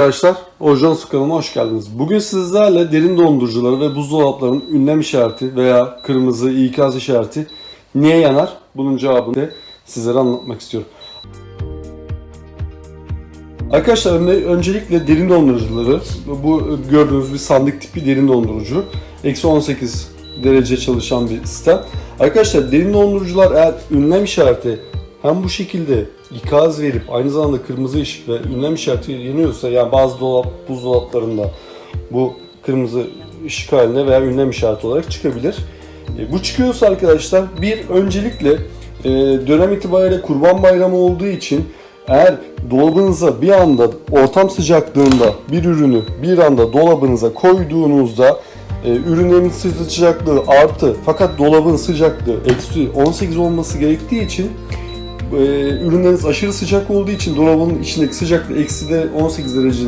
Arkadaşlar, Ojan Su kanalıma hoş geldiniz. Bugün sizlerle derin dondurucuları ve buzdolaplarının ünlem işareti veya kırmızı ikaz işareti niye yanar? Bunun cevabını sizlere anlatmak istiyorum. Arkadaşlar önce- öncelikle derin dondurucuları, bu gördüğünüz bir sandık tipi derin dondurucu. Eksi 18 derece çalışan bir sistem. Arkadaşlar derin dondurucular eğer ünlem işareti hem bu şekilde ikaz verip aynı zamanda kırmızı ışık ve ünlem işareti yanıyorsa yani bazı dolap buzdolaplarında bu kırmızı ışık halinde veya ünlem işareti olarak çıkabilir. E, bu çıkıyorsa arkadaşlar bir öncelikle e, dönem itibariyle kurban bayramı olduğu için eğer dolabınıza bir anda ortam sıcaklığında bir ürünü bir anda dolabınıza koyduğunuzda e, ürünlerin sıcaklığı artı fakat dolabın sıcaklığı eksi 18 olması gerektiği için e, ürünleriniz aşırı sıcak olduğu için dolabın içindeki sıcaklığı eksi de 18 derecenin